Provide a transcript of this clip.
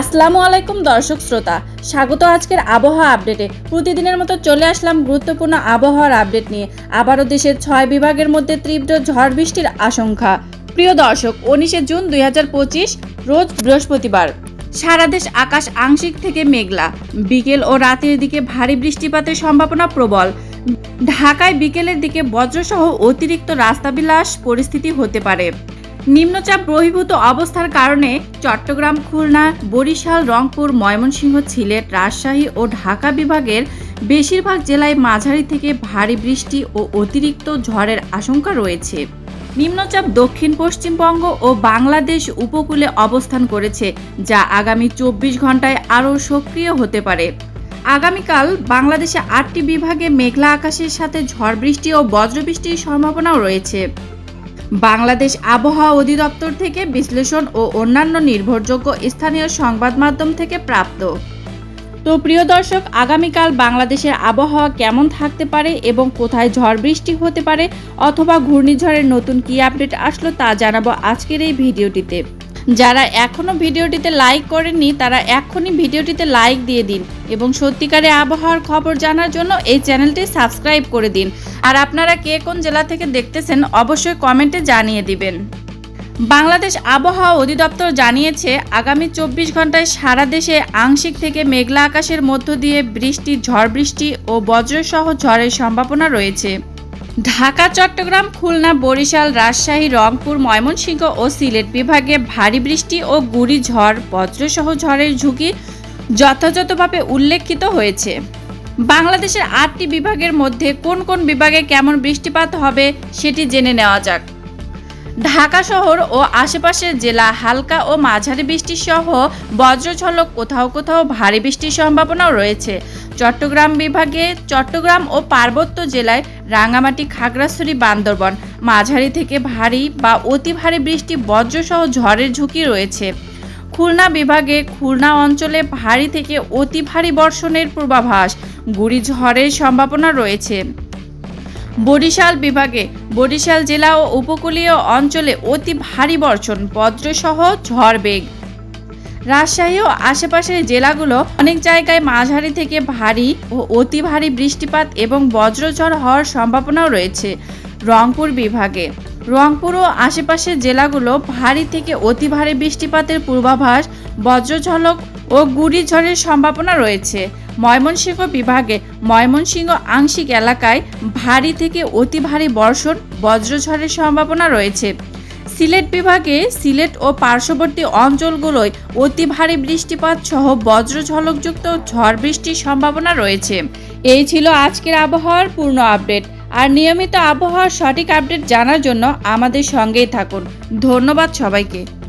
আসসালামু আলাইকুম দর্শক শ্রোতা। স্বাগত আজকের আবহাওয়া আপডেটে। প্রতিদিনের মতো চলে আসলাম গুরুত্বপূর্ণ আবহাওয়ার আপডেট নিয়ে। আবারও দেশের ছয় বিভাগের মধ্যে তীব্র ঝড় বৃষ্টির আশঙ্কা। প্রিয় দর্শক, উনিশে জুন দুই হাজার পঁচিশ, রোজ বৃহস্পতিবার। সারা দেশ আকাশ আংশিক থেকে মেঘলা। বিকেল ও রাতের দিকে ভারী বৃষ্টিপাতের সম্ভাবনা প্রবল। ঢাকায় বিকেলের দিকে বজ্রসহ অতিরিক্ত রাস্তাবিলাস পরিস্থিতি হতে পারে। নিম্নচাপ বহির্ভূত অবস্থার কারণে চট্টগ্রাম, খুলনা, বরিশাল, রংপুর, ময়মনসিংহ, সিলেট, রাজশাহী ও ঢাকা বিভাগের বেশিরভাগ জেলায় মাঝারি থেকে ভারী বৃষ্টি ও অতিরিক্ত ঝড়ের আশঙ্কা রয়েছে। নিম্নচাপ দক্ষিণ, পশ্চিমবঙ্গ ও বাংলাদেশ উপকূলে অবস্থান করেছে, যা আগামী চব্বিশ ঘন্টায় আরও সক্রিয় হতে পারে। আগামীকাল বাংলাদেশে আটটি বিভাগে মেঘলা আকাশের সাথে ঝড় বৃষ্টি ও বজ্রবৃষ্টির সম্ভাবনাও রয়েছে। বাংলাদেশ আবহাওয়া অধিদপ্তর থেকে বিশ্লেষণ ও অন্যান্য নির্ভরযোগ্য স্থানীয় সংবাদ মাধ্যম থেকে প্রাপ্ত। তো প্রিয় দর্শক, আগামীকাল বাংলাদেশের আবহাওয়া কেমন থাকতে পারে এবং কোথায় ঝড় বৃষ্টি হতে পারে অথবা ঘূর্ণিঝড়ের নতুন কী আপডেট আসলো তা জানাব আজকের এই ভিডিওটিতে। যারা এখনও ভিডিওটিতে লাইক করেননি, তারা এখনই ভিডিওটিতে লাইক দিয়ে দিন এবং সত্যিকারে আবহাওয়ার খবর জানার জন্য এই চ্যানেলটি সাবস্ক্রাইব করে দিন। আর আপনারা কে কোন জেলা থেকে দেখতেছেন, অবশ্যই কমেন্টে জানিয়ে দিবেন। বাংলাদেশ আবহাওয়া অধিদপ্তর জানিয়েছে, আগামী চব্বিশ ঘন্টায় সারা দেশে আংশিক থেকে মেঘলা আকাশের মধ্য দিয়ে বৃষ্টি, ঝড় বৃষ্টি ও বজ্রসহ ঝড়ের সম্ভাবনা রয়েছে। ঢাকা, চট্টগ্রাম, খুলনা, বরিশাল, রাজশাহী, রংপুর, ময়মনসিংহ ও সিলেট বিভাগে ভারী বৃষ্টি ও গুড়ি ঝড়, বজ্রসহ ঝড়ের ঝুঁকি যথাযথভাবে উল্লেখিত হয়েছে। বাংলাদেশের আটটি বিভাগের মধ্যে কোন কোন বিভাগে কেমন বৃষ্টিপাত হবে সেটি জেনে নেওয়া যাক। ঢাকা শহর ও আশেপাশের জেলা হালকা ও মাঝারি বৃষ্টি সহ বজ্রঝলক কোথাও কোথাও ভারী বৃষ্টির সম্ভাবনাও রয়েছে। চট্টগ্রাম বিভাগে চট্টগ্রাম ও পার্বত্য জেলায় রাঙামাটি, খাগড়াছড়ি, বান্দরবন মাঝারি থেকে ভারী বা অতি ভারী বৃষ্টি বজ্রসহ ঝড়ের ঝুঁকি রয়েছে। খুলনা বিভাগে খুলনা অঞ্চলে ভারী থেকে অতি ভারী বর্ষণের পূর্বাভাস, গুড়ি ঝড়ের সম্ভাবনা রয়েছে। বরিশাল বিভাগে বরিশাল জেলা ও উপকূলীয় অঞ্চলে অতি ভারী বর্ষণ, বজ্রসহ ঝড় বেগ। রাজশাহী ও আশেপাশের জেলাগুলো অনেক জায়গায় মাঝারি থেকে ভারী ও অতি ভারী বৃষ্টিপাত এবং বজ্রঝড় হওয়ার সম্ভাবনাও রয়েছে রংপুর বিভাগে। রংপুর ও আশেপাশের জেলাগুলো ভারী থেকে অতি ভারী বৃষ্টিপাতের পূর্বাভাস, বজ্রঝলক ও গুড়ি ঝড়ের সম্ভাবনা রয়েছে। ময়মনসিংহ বিভাগে ময়মনসিংহ আংশিক এলাকায় ভারী থেকে অতি ভারী বর্ষণ, বজ্রঝড়ের সম্ভাবনা রয়েছে। সিলেট বিভাগে সিলেট ও পার্শ্ববর্তী অঞ্চলগুলোয় অতি ভারী বৃষ্টিপাত সহ বজ্রঝলকযুক্ত ঝড় বৃষ্টির সম্ভাবনা রয়েছে। এই ছিল আজকের আবহাওয়ার পূর্ণ আপডেট। আর নিয়মিত আবহাওয়ার সঠিক আপডেট জানার জন্য আমাদের সঙ্গেই থাকুন। ধন্যবাদ সবাইকে।